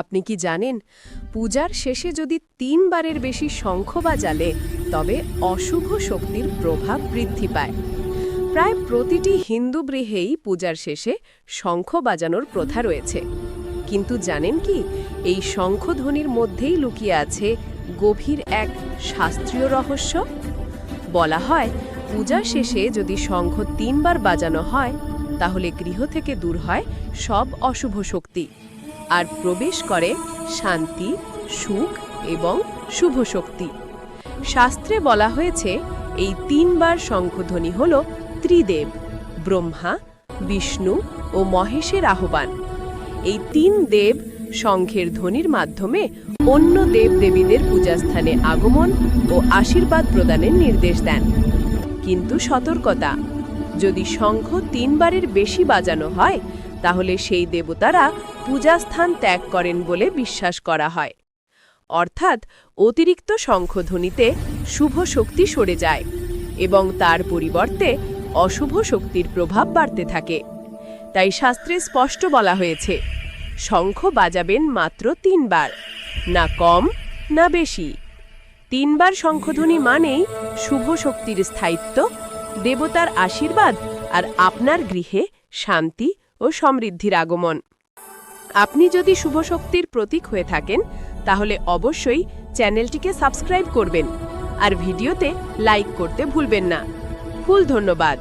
আপনি কি জানেন, পূজার শেষে যদি তিনবারের বেশি শঙ্খ বাজালে, তবে অশুভ শক্তির প্রভাব বৃদ্ধি পায়। প্রায় প্রতিটি হিন্দু গৃহেই পূজার শেষে শঙ্খ বাজানোর প্রথা রয়েছে। কিন্তু জানেন কি, এই শঙ্খধ্বনির মধ্যেই লুকিয়ে আছে গভীর এক শাস্ত্রীয় রহস্য? বলা হয়, পূজা শেষে যদি শঙ্খ তিনবার বাজানো হয়, তাহলে গৃহ থেকে দূর হয় সব অশুভ শক্তি। আর প্রবেশ করে শান্তি, সুখ এবং শুভ শক্তি শাস্ত্রে বলা হয়েছে, এই তিনবার শঙ্খধ্বনি হল ত্রিদেব, ব্রহ্মা, বিষ্ণু ও মহেশের আহ্বান। এই তিন দেব শঙ্খের ধ্বনির মাধ্যমে অন্য দেব দেবীদের পূজাস্থানে আগমন ও আশীর্বাদ প্রদানের নির্দেশ দেন। কিন্তু সতর্কতা, যদি শঙ্খ তিনবারের বেশি বাজানো হয় তাহলে সেই দেবতারা পূজাস্থান ত্যাগ করেন বলে বিশ্বাস করা হয়। অর্থাৎ অতিরিক্ত শঙ্খধ্বনিতে শুভ শক্তি সরে যায় এবং তার পরিবর্তে অশুভ শক্তির প্রভাব বাড়তে থাকে। তাই শাস্ত্রে স্পষ্ট বলা হয়েছে, শঙ্খ বাজাবেন মাত্র তিনবার, না কম, না বেশি। তিনবার শঙ্খধ্বনি মানেই শুভ শক্তির স্থায়িত্ব, দেবতার আশীর্বাদ আর আপনার গৃহে শান্তি ও সমৃদ্ধির আগমন। আপনি যদি শুভ শক্তির প্রতীক হয়ে থাকেন, তাহলে অবশ্যই চ্যানেলটিকে সাবস্ক্রাইব করবেন আর ভিডিওতে লাইক করতে ভুলবেন না। ফুল ধন্যবাদ।